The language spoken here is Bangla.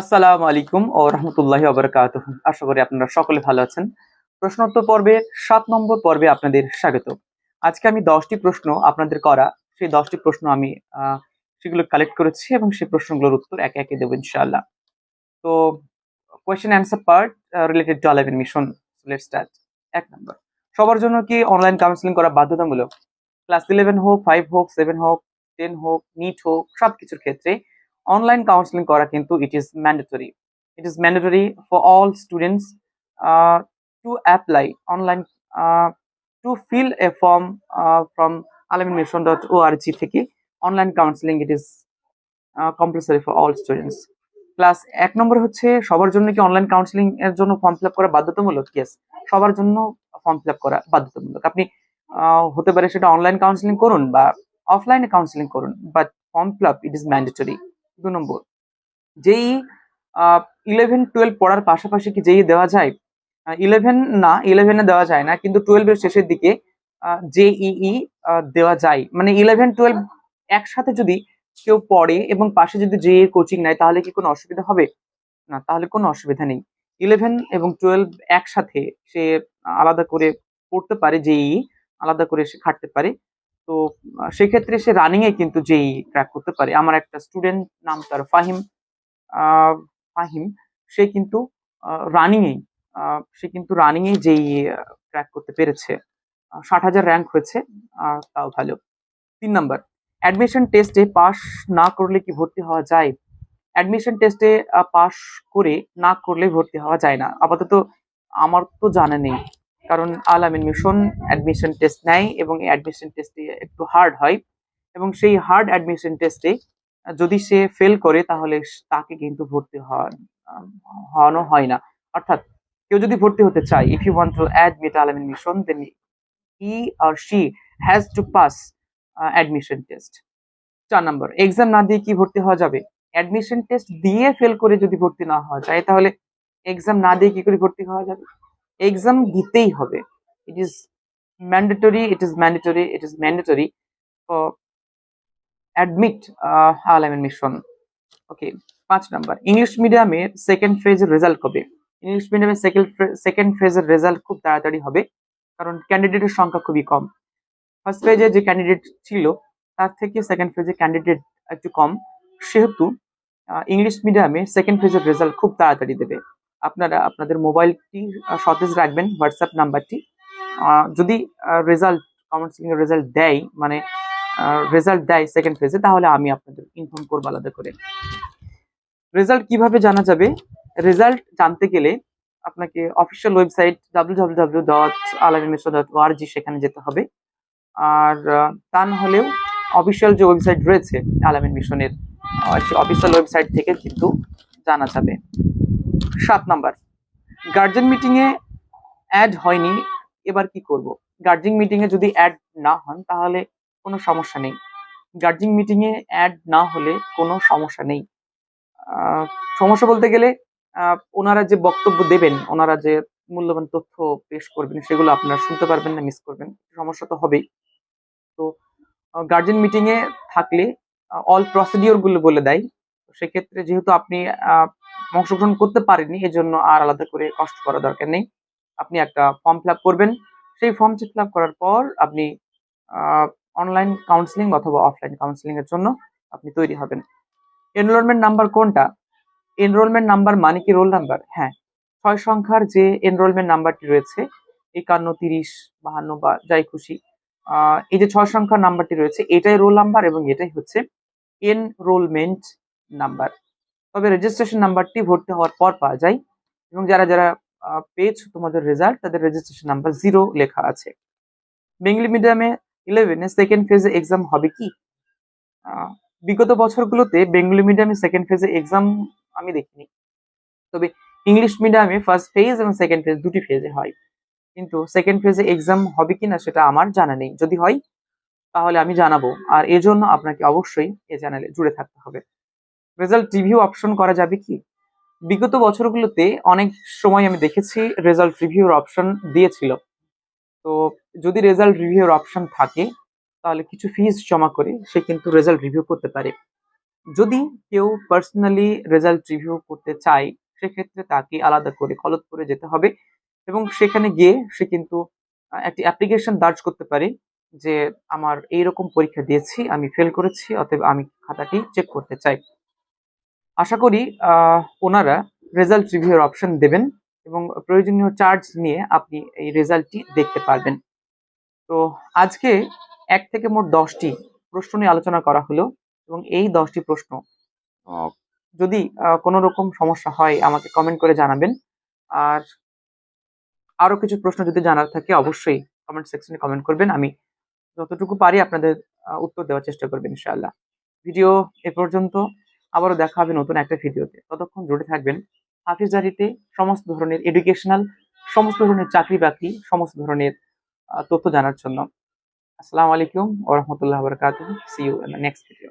আসসালামু আলাইকুম ও রহমতুল্লাহি অবরকাত আশা করি আপনারা সকলে ভালো আছেন। প্রশ্নোত্তর পর্বে সাত নম্বর পর্বে আপনাদের স্বাগত। আজকে আমি দশটি প্রশ্ন আপনাদের করা। সেই দশটি প্রশ্ন আমি সেগুলো কালেক্ট করেছি এবং সেই প্রশ্নগুলোর উত্তর একে একে দেবো ইনশাআল্লাহ। তো question answer part related to Al-Ameen mission let start এক নম্বর, সবার জন্য কি অনলাইন কাউন্সিলিং করা বাধ্যতামূলক? ক্লাস ইলেভেন হোক ফাইভ হোক সেভেন হোক টেন হোক নিট হোক সব কিছুর ক্ষেত্রে অনলাইন কাউন্সিলিং করা কিন্তু it is mandatory it is mandatory for all students to apply online to fill a form from Al-Ameen mission dot O R G থেকে online counselling it is compulsory for all students plus এক নম্বর হচ্ছে সবার জন্য কি অনলাইন কাউন্সিলিং এর জন্য ফর্ম ফিল করা বাধ্যতামূলক? ইয়েস সবার জন্য ফর্ম ফিল করা বাধ্যতামূলক। আপনি আহ, হতে পারে সেটা অনলাইন কাউন্সিলিং করুন বা অফলাইনে কাউন্সিলিং করুন but form fill it is mandatory দু নম্বর। যেই ইলেভেন টুয়েলভ পড়ার পাশাপাশি কি যেই দেওয়া যায়? ইলেভেন না ইলেভেনে দেওয়া যায় না, কিন্তু টুয়েলভের শেষের দিকে জেইই দেওয়া যায়। মানে ইলেভেন টুয়েলভ একসাথে যদি কেউ পড়ে এবং পাশে যদি জে কোচিং নেয়, তাহলে কি কোনো অসুবিধা হবে? না, তাহলে কোনো অসুবিধা নেই। ইলেভেন এবং টুয়েলভ একসাথে সে আলাদা করে পড়তে পারে জেই আলাদা করে সে খাটতে পারে। তো সেক্ষেত্রে সে রানিং এ কিন্তু যেই ট্র্যাক করতে পারে। আমার একটা স্টুডেন্ট নাম তার ফাহিম। ফাহিম সে কিন্তু রানিং এ আহ, সে কিন্তু রানিং এ যেই ট্র্যাক করতে পেরেছে। ষাট হাজার র্যাঙ্ক হয়েছে তাও ভালো। তিন নাম্বার অ্যাডমিশন টেস্টে পাস না করলে কি ভর্তি হওয়া যায়? অ্যাডমিশন টেস্টে পাস করে না করলে ভর্তি হওয়া যায় না। আপাতত আমার তো জানা নেই। কারণ আলামিন মিশন অ্যাডমিশন টেস্ট নেয় এবং এই অ্যাডমিশন টেস্টে একটু হার্ড হয় এবং সেই হার্ড অ্যাডমিশন টেস্টে যদি সে ফেল করে তাহলে তাকে কিন্তু ভর্তি হওয়া হওয়ানো হয় না। অর্থাৎ কেউ যদি ভর্তি হতে চায় if you want to admit Al-Ameen mission then he or she has to pass admission test চার নম্বর এক্সাম না দিয়ে কি ভর্তি হওয়া যাবে? অ্যাডমিশন টেস্ট দিয়ে ফেল করে যদি ভর্তি না হওয়া যায়, তাহলে এক্সাম না দিয়ে কি করে ভর্তি হওয়া যাবে? এক্সাম দিতেই হবে। It is mandatory it is mandatory it is mandatory admit Al-Ameen mission okay পাঁচ নাম্বার ইংলিশ মিডিয়ামের সেকেন্ড ফেজের রেজাল্ট কবে? ইংলিশ মিডিয়ামের সেকেন্ড সেকেন্ড ফেজের রেজাল্ট খুব তাড়াতাড়ি হবে, কারণ ক্যান্ডিডেটের সংখ্যা খুবই কম। ফার্স্ট ফেজে যে ক্যান্ডিডেট ছিল, তার থেকে সেকেন্ড ফেজে ক্যান্ডিডেট একটু কম। সেহেতু ইংলিশ মিডিয়ামে সেকেন্ড ফেজের রেজাল্ট খুব তাড়াতাড়ি দেবে। আপনারা আপনাদের মোবাইলটি সতেজ রাখবেন হোয়াটসঅ্যাপ নাম্বারটি। যদি রেজাল্ট কাউন্সিলিং এর রেজাল্ট দেয় মানে রেজাল্ট দেয় সেকেন্ড ফেজে তাহলে আমি আপনাদের ইনফর্ম করব আলাদা করে। রেজাল্ট কীভাবে জানা যাবে? রেজাল্ট জানতে গেলে আপনাকে official website W W W সেখানে যেতে হবে। আর তা না হলেও অফিসিয়াল যে ওয়েবসাইট রয়েছে আলামিন মিশনের অফিসিয়াল ওয়েবসাইট থেকে কিন্তু জানা যাবে। সাত নাম্বার। গার্জেন মিটিং এ অ্যাড হয়নি, এবার কি করব? গার্জিং মিটিং এ যদি অ্যাড না হন, তাহলে কোনো সমস্যা নেই। গার্জিং মিটিং এ অ্যাড না হলে কোনো সমস্যা নেই। সমস্যা বলতে গেলে ওনারা যে বক্তব্য দেবেন, ওনারা যে মূল্যবান তথ্য পেশ করবেন, সেগুলো আপনারা শুনতে পারবেন না মিস করবেন। সমস্যা তো হবেই। তো গার্জেন মিটিং এ থাকলে অল প্রসিডিওরগুলো বলে দেয়। সেক্ষেত্রে যেহেতু আপনি অংশগ্রহণ করতে পারেননি এজন্য আর আলাদা করে কষ্ট করা দরকার নেই। আপনি একটা ফর্ম ফিল করবেন। সেই ফর্ম ফিল করার পর আপনি অনলাইন কাউন্সিলিং অথবা অফলাইন কাউন্সিলিং এর জন্য আপনি তৈরি হবেন। এনরোলমেন্ট নাম্বার কোনটা? এনরোলমেন্ট নাম্বার মানে কি রোল নাম্বার হ্যাঁ ছয় সংখ্যার যে এনরোলমেন্ট নাম্বারটি রয়েছে, একান্ন, তিরিশ, বাহান্ন বা যাই খুশি এই যে ছয় সংখ্যার নাম্বারটি রয়েছে, এটাই রোল নাম্বার এবং এটাই হচ্ছে এনরোলমেন্ট নাম্বার তবে রেজিস্ট্রেশন নাম্বারটি ভর্তি হওয়ার পর পাওয়া যায়। এবং যারা যারা পেয়েছ তোমাদের রেজাল্ট তাদের রেজিস্ট্রেশন নাম্বার জিরো লেখা আছে। বেঙ্গলি মিডিয়ামে ইলেভেনে সেকেন্ড ফেজে এক্সাম হবে কি? বিগত বছরগুলোতে বেঙ্গলি মিডিয়ামে সেকেন্ড ফেজে এক্সাম আমি দেখিনি। তবে ইংলিশ মিডিয়ামে ফার্স্ট ফেজ এবং সেকেন্ড ফেজ দুটি ফেজে হয়। কিন্তু সেকেন্ড ফেজে এক্সাম হবে কি না সেটা আমার জানা নেই। যদি হয়, তাহলে আমি জানাব। আর এজন্য আপনাকে অবশ্যই এ চ্যানেলে জুড়ে থাকতে হবে। রেজাল্ট রিভিউ অপশন করা যাবে কি? বিগত বছরগুলোতে অনেক সময় আমি দেখেছি রেজাল্ট রিভিউর অপশন দিয়েছিল। তো যদি রেজাল্ট রিভিউর অপশন থাকে, তাহলে কিছু ফিস জমা করে সে কিন্তু রেজাল্ট রিভিউ করতে পারে। যদি কেউ পার্সোনালি রেজাল্ট রিভিউ করতে চায়, সেক্ষেত্রে তাকে আলাদা করে খলতপুরে যেতে হবে এবং সেখানে গিয়ে সে কিন্তু একটি অ্যাপ্লিকেশন দার্জ করতে পারে যে, আমার এইরকম পরীক্ষা দিয়েছি, আমি ফেল করেছি, অতএব আমি খাতাটি চেক করতে চাই। আশা করি ওনারা রেজাল্ট রিভিউর অপশন দেবেন এবং প্রয়োজনীয় চার্জ নিয়ে আপনি এই রেজাল্টটি দেখতে পারবেন। তো আজকে এক থেকে মোট দশটি প্রশ্ন নিয়ে আলোচনা করা হলো এবং এই দশটি প্রশ্ন যদি কোনো রকম সমস্যা হয় আমাকে কমেন্ট করে জানাবেন। আর আরও কিছু প্রশ্ন যদি জানার থাকে অবশ্যই কমেন্ট সেকশনে কমেন্ট করবেন। আমি যতটুকু পারি আপনাদের উত্তর দেওয়ার চেষ্টা করবেন ইনশাআল্লাহ। ভিডিও এ পর্যন্ত আবারও দেখা হবে নতুন একটা ভিডিওতে। ততক্ষণ জুড়ে থাকবেন হাফিজ জারিতে সমস্ত ধরনের এডুকেশনাল সমস্ত ধরনের চাকরি বাকরি, সমস্ত ধরনের তথ্য জানার জন্য। আসসালামু আলাইকুম ওরহমতুল্লাহ বরকাত সি ইউ নেক্সট ভিডিও